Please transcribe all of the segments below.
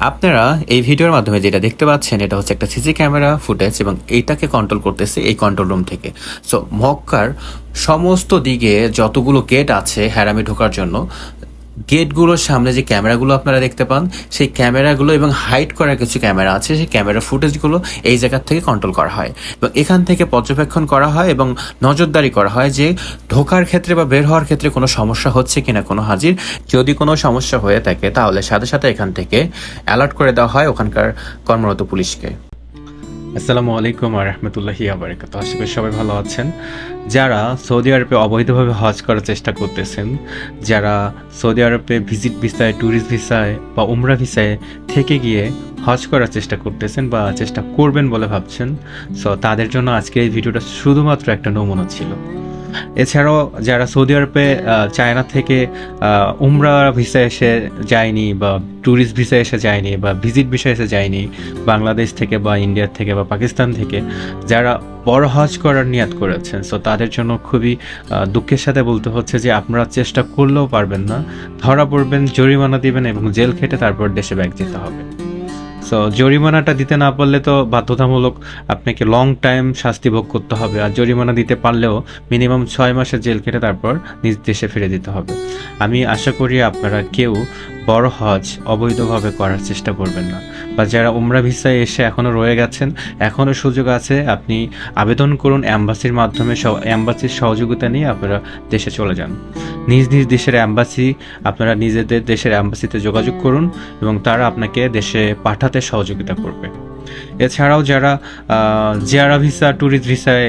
আপনারা এই ভিডিওর মাধ্যমে যেটা দেখতে পাচ্ছেন, এটা হচ্ছে একটা সিসি ক্যামেরা ফুটেজ এবং এইটাকে কন্ট্রোল করতেছে এই কন্ট্রোল রুম থেকে। সো মক্কার সমস্ত দিকে যতগুলো গেট আছে হ্যারামি ঢোকার জন্য গেটগুলোর সামনে যে ক্যামেরাগুলো আপনারা দেখতে পান, সেই ক্যামেরাগুলো এবং হাইড করার কিছু ক্যামেরা আছে, সেই ক্যামেরা ফুটেজগুলো এই জায়গার থেকে কন্ট্রোল করা হয়। এবং এখান থেকে পর্যবেক্ষণ করা হয় এবং নজরদারি করা হয় যে ঢোকার ক্ষেত্রে বা বের হওয়ার ক্ষেত্রে কোনো সমস্যা হচ্ছে কিনা কোনো হাজির। যদি কোনো সমস্যা হয়ে থাকে, তাহলে সাথে সাথে এখান থেকে অ্যালার্ট করে দেওয়া হয় ওখানকার কর্মরত পুলিশকে। আসসালামু আলাইকুম আর রহমতুল্লাহি আবরকাত আশা করি সবাই ভালো আছেন। যারা সৌদি আরবে অবৈধভাবে হজ করার চেষ্টা করতেছেন, যারা সৌদি আরবে ভিজিট ভিসায়, ট্যুরিস্ট ভিসায় বা উমরা ভিসায় থেকে গিয়ে হজ করার চেষ্টা করতেছেন বা চেষ্টা করবেন বলে ভাবছেন, সো তাদের জন্য আজকে এই ভিডিওটা শুধুমাত্র একটা নমুনা ছিল। এছাড়াও যারা সৌদি আরবে চায়না থেকে উমরা ভিসা এসে যায়নি বা ট্যুরিস্ট ভিসা এসে যায়নি বা ভিজিট ভিসা এসে যায়নি বাংলাদেশ থেকে বা ইন্ডিয়া থেকে বা পাকিস্তান থেকে, যারা বড় হজ করার নিয়াত করেছেন সো তাদের জন্য খুবই দুঃখের সাথে বলতে হচ্ছে যে আপনারা চেষ্টা করলেও পারবেন না, ধরা পড়বেন, জরিমানা দিবেন এবং জেল খেটে তারপর দেশে ব্যাগ যেতে হবে। সো জরিমানাটা দিতে না পারলে তো বাধ্যতামূলক আপনাকে লং টাইম শাস্তি ভোগ করতে হবে। আর জরিমানা দিতে পারলেও মিনিমাম ছয় মাসের জেল কেটে তারপর নিজ দেশে ফিরে দিতে হবে। আমি আশা করি আপনারা কেউ বড় হজ অবৈধভাবে করার চেষ্টা করবেন না। বা যারা উমরা ভিসায় এসে এখনও রয়ে গেছেন এখনও সুযোগ আছে, আপনি আবেদন করুন অ্যাম্বাসির মাধ্যমে অ্যাম্বাসির সহযোগিতা নিয়ে আপনারা দেশে চলে যান। নিজ নিজ দেশের অ্যাম্বাসি, আপনারা নিজেদের দেশের অ্যাম্বাসিতে যোগাযোগ করুন এবং তারা আপনাকে দেশে পাঠাতে সহযোগিতা করবে। এছাড়াও যারা জিয়ারা ভিসা ট্যুরিস্ট ভিসায়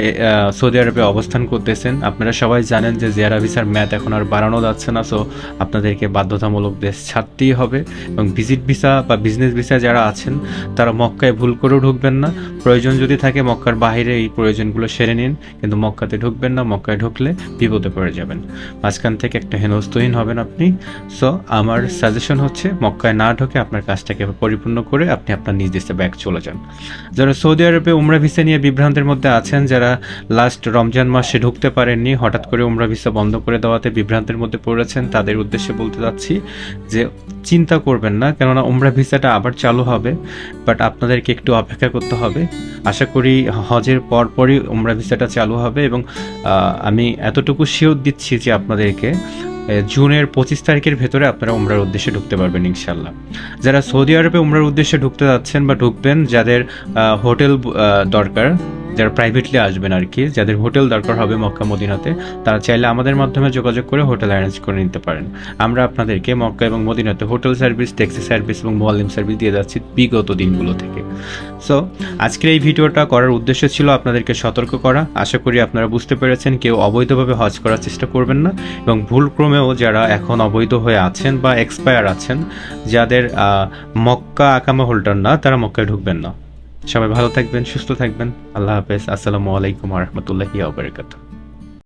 সৌদি আরবে অবস্থান করতেছেন, আপনারা সবাই জানেন যে জিয়ারা ভিসার ম্যাথ এখন আর বাড়ানো যাচ্ছে না সো আপনাদেরকে বাধ্যতামূলক দেশ ছাড়তেই হবে এবং ভিজিট ভিসা বা বিজনেস ভিসা যারা আছেন, তারা মক্কায় ভুল করেও ঢুকবেন না। প্রয়োজন যদি থাকে মক্কার বাইরে এই প্রয়োজনগুলো সেরে নিন, কিন্তু মক্কাতে ঢুকবেন না, মক্কায় ঢুকলে বিপদে পড়ে যাবেন। মাঝখান থেকে একটা হেনস্তহীন হবেন আপনি সো আমার সাজেশন হচ্ছে, মক্কায় না ঢুকে আপনার কাজটাকে পরিপূর্ণ করে আপনি আপনার নিজ দেশে ব্যাগ চলে যান। যারা সৌদি আরবে উমরা ভিসা নিয়ে বিভ্রান্তের মধ্যে আছেন, যারা লাস্ট রমজান মাসে ঢুকতে পারেননি, হঠাৎ করে উমরা ভিসা বন্ধ করে দেওয়াতে বিভ্রান্তের মধ্যে পড়েছেন, তাদের উদ্দেশ্যে বলতে যাচ্ছি যে চিন্তা করবেন না, কেননা উমরা ভিসাটা আবার চালু হবে বাট আপনাদেরকে একটু অপেক্ষা করতে হবে। আশা করি হজের পরপরই উমরা ভিসাটা চালু হবে এবং আমি এতটুকু শিওর দিচ্ছি যে আপনাদেরকে জুনের পঁচিশ তারিখের ভেতরে আপনারা উমরার উদ্দেশ্যে ঢুকতে পারবেন ইনশাল্লাহ যারা সৌদি আরবে উমরার উদ্দেশ্যে ঢুকতে যাচ্ছেন বা ঢুকবেন, যাদের হোটেল দরকার যারা প্রাইভেটলি আসবেন আর কি যাদের হোটেল দরকার হবে মক্কা মদিনাতে, তারা চাইলে আমাদের মাধ্যমে যোগাযোগ করে হোটেল অ্যারেঞ্জ করে নিতে পারেন। আমরা আপনাদেরকে মক্কা এবং মদিনাতে হোটেল সার্ভিস ট্যাক্সি সার্ভিস এবং মোয়াল্লিম সার্ভিস দিয়ে যাচ্ছি বিগত দিনগুলো থেকে। সো আজকের এই ভিডিওটা করার উদ্দেশ্য ছিল আপনাদেরকে সতর্ক করা। আশা করি আপনারা বুঝতে পেরেছেন, কেউ অবৈধভাবে হজ করার চেষ্টা করবেন না এবং ভুলক্রমেও যারা এখন অবৈধ হয়ে আছেন বা এক্সপায়ার আছেন, যাদের মক্কা আকামা হোল্ডার না, তারা মক্কায় ঢুকবেন না। সবাই ভালো থাকবেন সুস্থ থাকবেন। আল্লাহ হাফেজ। আসসালামু আলাইকুম আহমতুল্লাহ আবরকাত